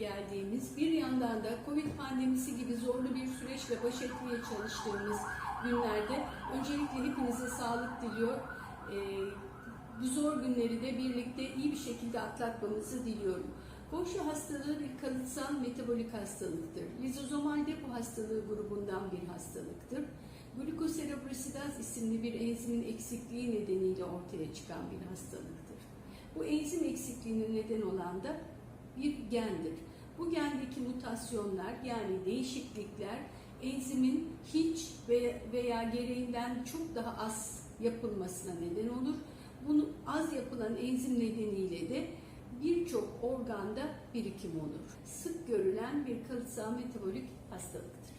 geldiğimiz, bir yandan da Covid pandemisi gibi zorlu bir süreçle baş etmeye çalıştığımız günlerde öncelikle hepinize sağlık diliyor. Ee, bu zor günleri de birlikte iyi bir şekilde atlatmamızı diliyorum. Koşu hastalığı bir kalıtsal metabolik hastalıktır. Lizozomal depo hastalığı grubundan bir hastalıktır. Glukoserobrasidaz isimli bir enzimin eksikliği nedeniyle ortaya çıkan bir hastalıktır. Bu enzim eksikliğine neden olan da bir gendir. Bu gendeki mutasyonlar yani değişiklikler enzimin hiç ve- veya gereğinden çok daha az yapılmasına neden olur. Bunu az yapılan enzim nedeniyle de birçok organda birikim olur. Sık görülen bir kalıtsal metabolik hastalıktır.